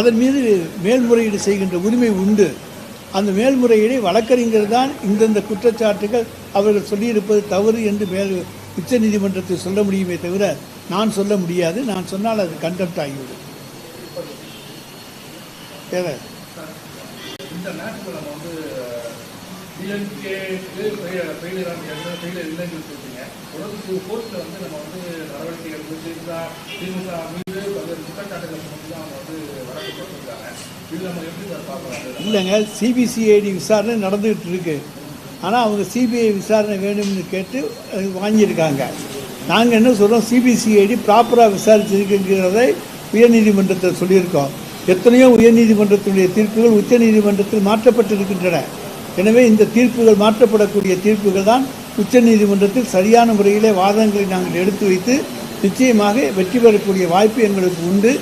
அதன் மீது மேல்முறையீடு செய்கின்ற உரிமை உண்டு. அந்த மேல்முறையீடை வழக்கறிஞர் தான் இந்தந்த குற்றச்சாட்டுகள் அவர்கள் சொல்லியிருப்பது தவறு என்று மேல் உச்ச நீதிமன்றத்தில் சொல்ல முடியுமே தவிர நான் சொல்ல முடியாது. நான் சொன்னால் அது கண்டெப்ட் ஆகிவிடும். இந்த நம்ம வந்து ஃபெயிலியர் ஃபெயிலியர் இல்லைன்னு தொடர்ந்து வந்து நம்ம வந்து நடவடிக்கை எடுத்து திமுக திமுக மீது பல்வேறு குற்றச்சாட்டுகள் வந்து அவங்க வந்து வழக்கு போட்டிருக்காங்க. இது நம்ம எப்படி சார் பார்க்கலாம்? இல்லைங்க சிபிசிஐடி விசாரணை நடந்துகிட்டு இருக்கு. ஆனால் அவங்க சிபிஐ விசாரணை வேணும்னு கேட்டு வாங்கியிருக்காங்க. நாங்கள் என்ன சொல்கிறோம் சிபிசிஐடி ப்ராப்பராக விசாரிச்சிருக்குங்கிறதை உயர்நீதிமன்றத்தில் சொல்லியிருக்கோம். எத்தனையோ உயர்நீதிமன்றத்தினுடைய தீர்ப்புகள் உச்சநீதிமன்றத்தில் மாற்றப்பட்டிருக்கின்றன. எனவே இந்த தீர்ப்புகள் மாற்றப்படக்கூடிய தீர்ப்புகள் தான் உச்சநீதிமன்றத்தில் சரியான முறையிலே வாதங்களை நாங்கள் எடுத்து வைத்து நிச்சயமாக வெற்றி பெறக்கூடிய வாய்ப்பு எங்களுக்கு உண்டு.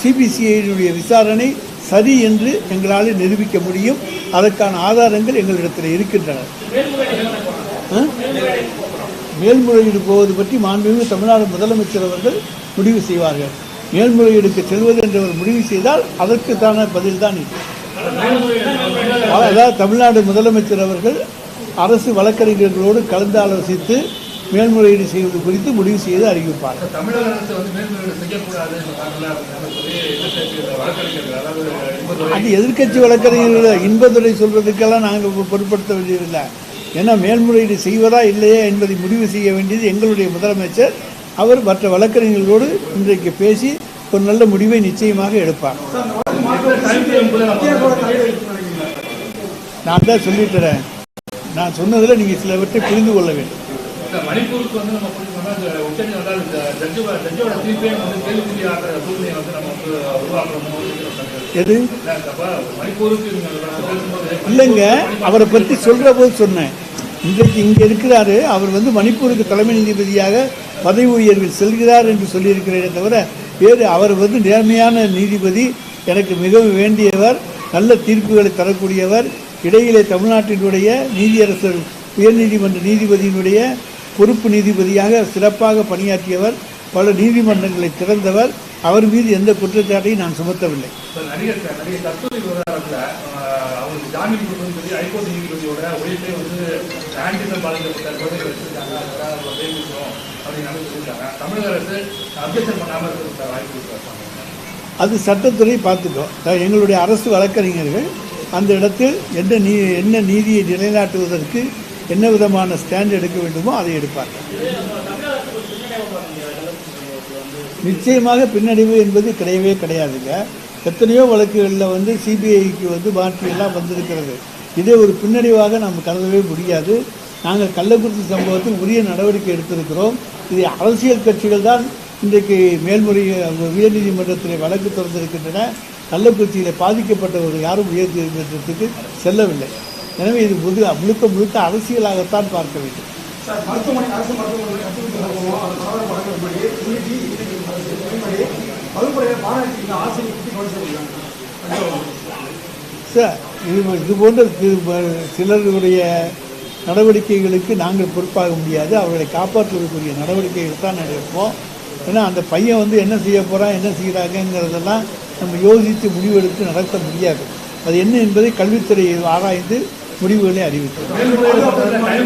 சிபிசிஐடியுடைய விசாரணை சரி என்று எங்களால் நிரூபிக்க முடியும். அதற்கான ஆதாரங்கள் எங்களிடத்தில் இருக்கின்றன. மேல்முறையீடு போவது பற்றி மாண்புமிகு தமிழ்நாடு முதலமைச்சர் அவர்கள் முடிவு செய்வார்கள். மேல்முறையீடுக்கு செல்வது என்று அவர் முடிவு செய்தால் அதற்குத்தான பதில் தான் இது. அதாவது தமிழ்நாடு முதலமைச்சர் அவர்கள் அரசு வழக்கறிஞர்களோடு கலந்து ஆலோசித்து மேல்முறையீடு செய்வது குறித்து முடிவு செய்து அறிவிப்பார். எதிர்கட்சி அது எதிர்க்கட்சி வழக்கறிஞர்கள் இன்பதுரை சொல்றதுக்கெல்லாம் நாங்கள் பொருட்படுத்த வேண்டியதில்லை. ஏன்னா மேல்முறையீடு செய்வதா இல்லையா என்பதை முடிவு செய்ய வேண்டியது எங்களுடைய முதலமைச்சர். அவர் மற்ற வழக்கறிஞர்களோடு இன்றைக்கு பேசி ஒரு நல்ல முடிவை நிச்சயமாக நம்ம நான் தான் சொல்லிட்டுறேன். நான் சொன்னதில் நீங்கள் சிலவற்றை புரிந்து கொள்ள வேண்டும். எது? இல்லைங்க. அவரை பற்றி சொல்கிற போது சொன்னேன். இன்றைக்கு இங்கே இருக்கிறாரு. அவர் வந்து மணிப்பூருக்கு தலைமை நீதிபதியாக பதவி உயர்வில் செல்கிறார் என்று சொல்லியிருக்கிறேனே தவிர வேறு அவர் வந்து நேர்மையான நீதிபதி எனக்கு மிகவும் வேண்டியவர் நல்ல தீர்ப்புகளை தரக்கூடியவர். இடையிலே தமிழ்நாட்டினுடைய நீதியரசர் உயர்நீதிமன்ற நீதிபதியினுடைய பொறுப்பு நீதிபதியாக சிறப்பாக பணியாற்றியவர் பல நீதிமன்றங்களை திறந்தவர். அவர் மீது எந்த குற்றச்சாட்டையும் நான் சுமத்தவில்லை. அது சட்டத்துறை பார்த்துக்கோ அதாவது எங்களுடைய அரசு வழக்கறிஞர்கள் அந்த இடத்தில் என்ன நீ என்ன நீதியை நிலைநாட்டுவதற்கு என்ன விதமான ஸ்டாண்ட் எடுக்க வேண்டுமோ அதை எடுப்பார்கள். நிச்சயமாக பின்னடைவு என்பது கிடையவே கிடையாதுங்க. எத்தனையோ வழக்குகளில் வந்து சிபிஐக்கு வந்து மாற்றியெல்லாம் வந்திருக்கிறது. இதே ஒரு பின்னடைவாக நாம் கருதவே முடியாது. நாங்கள் கள்ளக்குறிச்சி சம்பவத்தில் உரிய நடவடிக்கை எடுத்திருக்கிறோம். இது அரசியல் கட்சிகள் தான் இன்றைக்கு மேல்முறை உயர்நீதிமன்றத்தில் வழக்கு திறந்திருக்கின்றன கள்ளக்குறிச்சியில் பாதிக்கப்பட்டவர் யாரும் உயர்நீதிமன்றத்துக்கு செல்லவில்லை. எனவே இது முது முழுக்க முழுக்க அரசியலாகத்தான் பார்க்க வேண்டும் சார் மருத்துவமனை அரசு மருத்துவமனை கட்டுப்பிடித்த சம்பவம் அது தவறு வழக்கப்படி இன்னைக்கு இன்னைக்கு அதன்படி வகுப்பறையில் மாணவர்களுக்கு ஆசிரியர் சார் இது இது போன்ற சிலருடைய நடவடிக்கைகளுக்கு நாங்கள் பொறுப்பாக முடியாது. அவர்களை காப்பாற்றுவதற்குரிய நடவடிக்கைகள் தான் எடுப்போம். ஏன்னா அந்த பையன் வந்து என்ன செய்ய போகிறான் என்ன செய்கிறாங்கங்கிறதெல்லாம் நம்ம யோசித்து முடிவெடுத்து நடத்த முடியாது. அது என்ன என்பதை கல்வித்துறை ஆராய்ந்து முடிவுகளை மேல்முறையீடு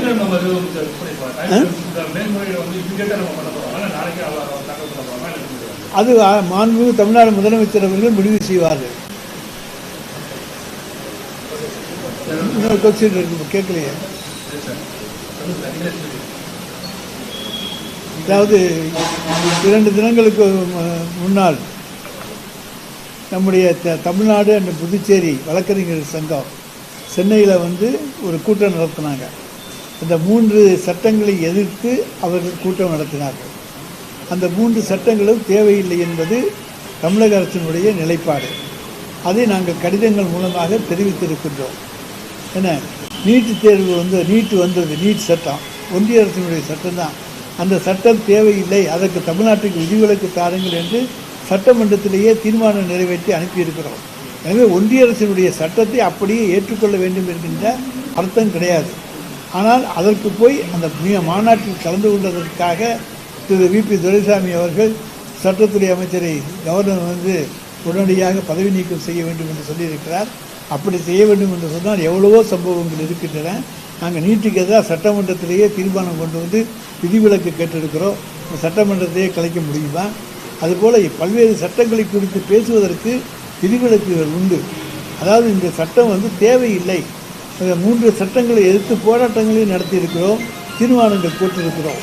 அது மாண்புமிகு தமிழ்நாடு முதலமைச்சர் அவர்கள் முடிவு செய்வார்கள். இன்னொரு கொஸ்டின் இருக்கு கேட்கலையே. அதாவது இரண்டு தினங்களுக்கு முன்னால் நம்முடைய த- தமிழ்நாடு அண்ட் புதுச்சேரி வழக்கறிஞர் சங்கம் சென்னையில் வந்து ஒரு கூட்டம் நடத்தினாங்க. இந்த மூன்று சட்டங்களை எதிர்த்து அவர்கள் கூட்டம் நடத்தினார்கள். அந்த மூன்று சட்டங்களும் தேவையில்லை என்பது தமிழக அரசினுடைய நிலைப்பாடு. அதை நாங்கள் கடிதங்கள் மூலமாக தெரிவித்திருக்கின்றோம். என்ன? நீட்டு தேர்வு வந்து நீட்டு வந்தது நீட் சட்டம். ஒன்றிய அரசினுடைய சட்டம் தான். அந்த சட்டம் தேவையில்லை. அதற்கு தமிழ்நாட்டுக்கு விதிவிலக்கு தாருங்கள் என்று சட்டமன்றத்திலேயே தீர்மானம் நிறைவேற்றி அனுப்பியிருக்கிறோம். எனவே ஒன்றிய அரசினுடைய சட்டத்தை அப்படியே ஏற்றுக்கொள்ள வேண்டும் என்கின்ற அர்த்தம் கிடையாது. ஆனால் அதற்கு போய் அந்த மாநாட்டில் கலந்து கொண்டதற்காக திரு வி. பி. துரைசாமி அவர்கள் சட்டத்துறை அமைச்சரை கவர்னர் வந்து உடனடியாக பதவி நீக்கம் செய்ய வேண்டும் என்று சொல்லியிருக்கிறார். அப்படி செய்ய வேண்டும் என்று சொன்னால் எவ்வளவோ சம்பவங்கள் இருக்கின்றன. நாங்கள் நீட்டுக்கு எதிராக சட்டமன்றத்திலேயே தீர்மானம் கொண்டு வந்து விதிவிலக்கு கேட்டிருக்கிறோம். சட்டமன்றத்தையே கலைக்க முடியுமா? அதுபோல் பல்வேறு சட்டங்களை குறித்து பேசுவதற்கு விதிவிலக்குகள் உண்டு. அதாவது இந்த சட்டம் வந்து தேவையில்லை. மூன்று சட்டங்களை எதிர்த்து போராட்டங்களையும் நடத்தியிருக்கிறோம். தீர்மானங்கள் போட்டிருக்கிறோம்.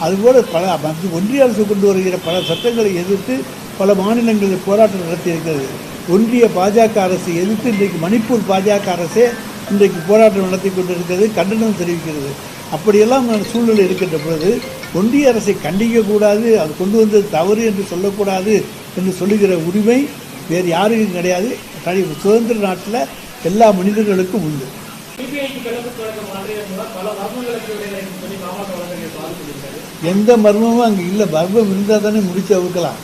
அதுபோல் பல வந்து ஒன்றிய அரசு கொண்டு வருகிற பல சட்டங்களை எதிர்த்து பல மாநிலங்களில் போராட்டம் நடத்தியிருக்கிறது. ஒன்றிய பாஜக அரசை எதிர்த்து இன்றைக்கு மணிப்பூர் பாஜக அரசே இன்றைக்கு போராட்டம் நடத்தி கொண்டிருக்கிறது கண்டனம் தெரிவிக்கிறது. அப்படியெல்லாம் சூழ்நிலை இருக்கின்ற பொழுது ஒன்றிய அரசை கண்டிக்கக்கூடாது அது கொண்டு வந்தது தவறு என்று சொல்லக்கூடாது என்று சொல்லுகிற உரிமை வேறு யாருக்கும் கிடையாது. தனி- சுதந்திர நாட்டில் எல்லா மனிதர்களுக்கும் உண்டு. சிபிஐக்கு கிழக்கு கிழக்கு மாதிரி பல மர்மங்களுக்கு இடையில சொல்லி பாமக வழக்கறிஞர் பாது எந்த மர்மமும் அங்கே இல்லை. மர்மம் இருந்தால் தானே முடிச்சு அவுக்கலாம்.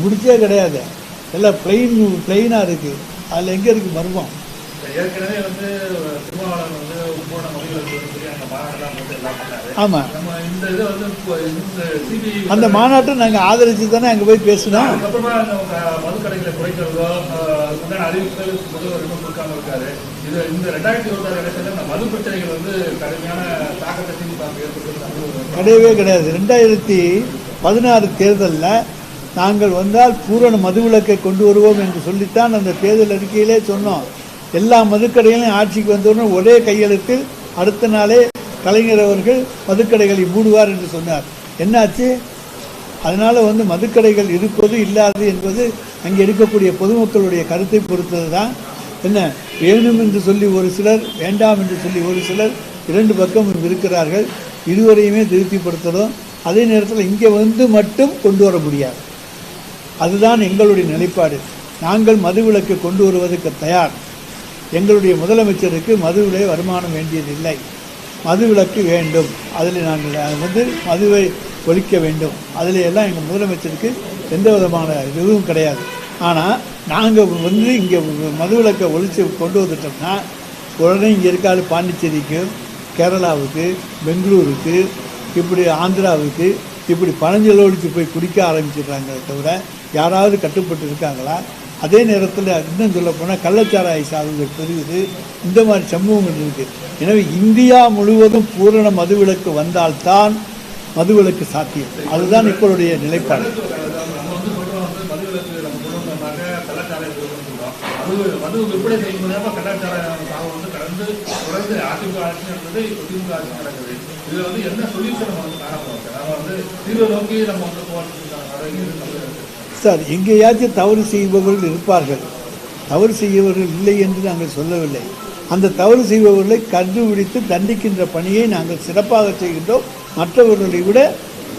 முடிச்சே கிடையாது. எல்லாம் பிளெயின் பிளெயினாக இருக்குது அதில் எங்கே இருக்குது மர்மம்? ஏற்கனவே வந்து திருமாவளவன் வந்து எல்லாம் பண்ணாரு. ஆமாம் நம்ம இந்த இதை வந்து அந்த மாநாட்டை நாங்கள் ஆதரித்து தானே அங்கே போய் பேசினோம். அதுக்கப்புறமா மதுக்கடைகளை குறைக்கிறதோ உண்டான அறிவிப்புகள் முதல்வர் கொடுக்காம இருக்காரு. இது இந்த ரெண்டாயிரத்தி இருபத்தாறு எலெக்ஷன்ல இந்த மது பிரச்சனைகள் வந்து கடுமையான தாக்கத்தை திமுக கிடையவே கிடையாது. ரெண்டாயிரத்தி பதினாறு தேர்தலில் நாங்கள் வந்தால் பூரண மதுவிலக்கை கொண்டு வருவோம் என்று சொல்லித்தான் அந்த தேர்தல் அறிக்கையிலே சொன்னோம். எல்லா மதுக்கடைகளையும் ஆட்சிக்கு வந்தவுடன் ஒரே கையெழுத்தில் அடுத்த நாளே கலைஞர் அவர்கள் மதுக்கடைகளை மூடுவார் என்று சொன்னார். என்னாச்சு? அதனால் வந்து மதுக்கடைகள் இருப்பது இல்லாது என்பது அங்கே இருக்கக்கூடிய பொதுமக்களுடைய கருத்தை பொறுத்தது தான் என்ன? வேணும் என்று சொல்லி ஒரு சிலர் வேண்டாம் என்று சொல்லி ஒரு சிலர் இரண்டு பக்கம் இருக்கிறார்கள். இருவரையுமே திருப்திப்படுத்தணும் அதே நேரத்தில் இங்கே வந்து மட்டும் கொண்டு வர முடியாது. அதுதான் எங்களுடைய நிலைப்பாடு. நாங்கள் மதுவிலக்கு கொண்டு வருவதற்கு தயார். எங்களுடைய முதலமைச்சருக்கு மதுவிலே வருமானம் வேண்டியதில்லை. மதுவிலக்கு வேண்டும். அதில் நாங்கள் அது வந்து மதுவை ஒழிக்க வேண்டும். அதில் எல்லாம் எங்கள் முதலமைச்சருக்கு எந்த விதமான இதுவும் கிடையாது. ஆனால் நாங்கள் வந்து இங்கே மதுவிலக்கை ஒழிச்சு கொண்டு வந்துட்டோம்னா உடனே இங்கே இருக்காது பாண்டிச்சேரிக்கு கேரளாவுக்கு பெங்களூருக்கு இப்படி ஆந்திராவுக்கு இப்படி பழஞ்சலோடிச்சு போய் குடிக்க ஆரம்பிச்சிடுறாங்களே தவிர யாராவது கட்டுப்பட்டு இருக்காங்களா அதே நேரத்தில் இன்னும் சொல்லப்போனால் கள்ளச்சாராய சாதங்கள் பெருகுது இந்த மாதிரி சம்பவங்கள் இருக்குது எனவே இந்தியா முழுவதும் பூரண மதுவிலக்கு வந்தால்தான் மதுவிலக்கு சாத்தியம். அதுதான் இப்பளுடைய நிலைப்பாடு. நம்ம சொல்றோம் வந்து மதுவிலக்கு நம்ம கொண்டு வந்தோம்னாக்க கலாச்சாரம் இருக்குன்னு சொல்றோம் மது மது விற்பனை செய்யும் மூலமா கலாச்சாரம் சாவு வந்து கடந்து வந்து அதிமுக ஆட்சி நடந்தது இப்போ திமுக ஆட்சி நடக்குது. இதுல வந்து என்ன சொல்யூஷன் நம்ம வந்து காணப்போம் நம்ம வந்து தீர்வை நோக்கி நம்ம வந்து போகிறதுக்கான சார் எங்கேயாச்சும் தவறு செய்பவர்கள் இருப்பார்கள். தவறு செய்பவர்கள் இல்லை என்று நாங்கள் சொல்லவில்லை. அந்த தவறு செய்பவர்களை கண்டுபிடித்து தண்டிக்கின்ற பணியை நாங்கள் சிறப்பாக செய்கின்றோம். மற்றவர்களை விட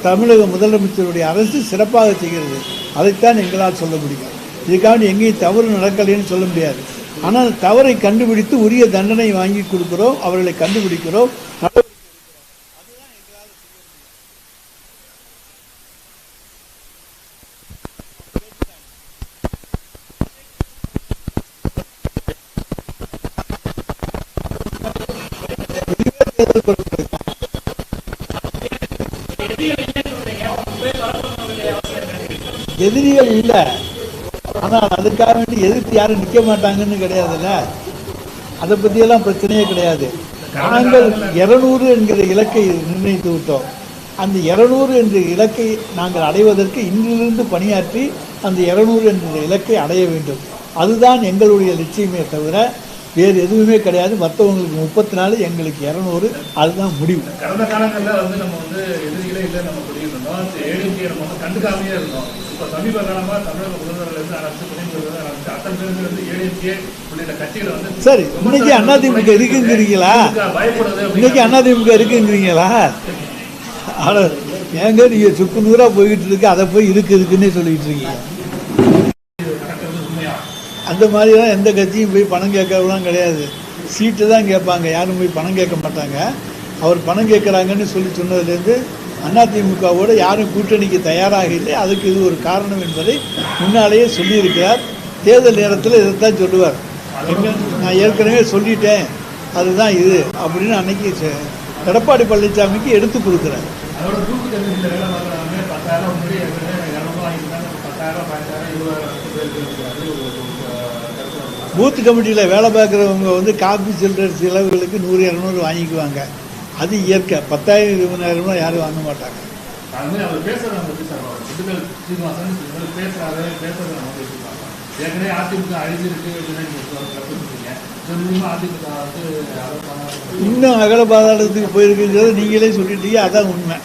தமிழக முதலமைச்சருடைய அரசு சிறப்பாக செய்கிறது. அதைத்தான் எங்களால் சொல்ல முடியும். இதுக்காக எங்கேயும் தவறு நடக்கலைன்னு சொல்ல முடியாது. ஆனால் தவறை கண்டுபிடித்து உரிய தண்டனை வாங்கி கொடுக்கிறோம் அவர்களை கண்டுபிடிக்கிறோம். எதிரிகள் இல்லை. அதுக்காக வேண்டி எதிர்த்து யாரும் நிற்க மாட்டாங்கன்னு கிடையாதுல்ல? அதை பற்றியெல்லாம் பிரச்சனையே கிடையாது. நாங்கள் இரநூறு என்கிற இலக்கை நிர்ணயித்து விட்டோம். அந்த இரநூறு என்ற இலக்கை நாங்கள் அடைவதற்கு இன்றிலிருந்து பணியாற்றி அந்த இரநூறு என்ற இலக்கை அடைய வேண்டும். அதுதான் எங்களுடைய லட்சியமே தவிர வேறு எதுவுமே கிடையாது. மற்றவங்களுக்கு முப்பத்தி நாலு எங்களுக்கு இரநூறு. அதுதான் முடிவு. கடந்த காலங்களில் வந்து நம்ம வந்து எதிரிகளே இல்லை நம்ம இருந்தோம். கண்டுக்காமையே இருந்தோம். இப்போ சமீப காலமா தமிழக முதல்வர்கள் அரசு துணை முதல்வர் அரசு அத்தனை பேருந்து வந்து ஏடிஎம்கே உள்ளிட்ட கட்சிகளை வந்து சரி இன்னைக்கு அதிமுக இருக்குங்கிறீங்களா? திமுக பயப்படுது இன்னைக்கு அதிமுக இருக்குங்கிறீங்களா? ஆனா ஏங்க நீங்க சுக்கு நூறா போய்கிட்டு இருக்கு அதை போய் இருக்கு இருக்குன்னே சொல்லிட்டு இருக்கீங்க. அந்த மாதிரிலாம் எந்த கட்சியும் போய் பணம் கேட்கறதுலாம் கிடையாது. சீட்டு தான் கேட்பாங்க யாரும் போய் பணம் கேட்க மாட்டாங்க. அவர் பணம் கேட்குறாங்கன்னு சொல்லி சொன்னதுலேருந்து அதிமுகவோடு யாரும் கூட்டணிக்கு தயாராக இல்லை. அதுக்கு இது ஒரு காரணம் என்பதை முன்னாலேயே சொல்லியிருக்கிறார். தேர்தல் நேரத்தில் இதைத்தான் சொல்லுவார். நான் ஏற்கனவே சொல்லிட்டேன். அதுதான் இது அப்படின்னு அன்னைக்கு எடப்பாடி பழனிசாமிக்கு எடுத்து கொடுக்குறார். பூத் கமிட்டியில் வேலை பார்க்குறவங்க வந்து காப்பி சில்லர் செலவுகளுக்கு நூறு இரநூறு வாங்கிக்குவாங்க. அது இயற்கை. பத்தாயிரம் இருபதாயிரம்னா யாரும் வாங்க மாட்டாங்க. இன்னும் அகல பாதாளத்துக்கு போயிருக்குங்கிறத நீங்களே சொல்லிட்டீங்க அதான் உண்மை.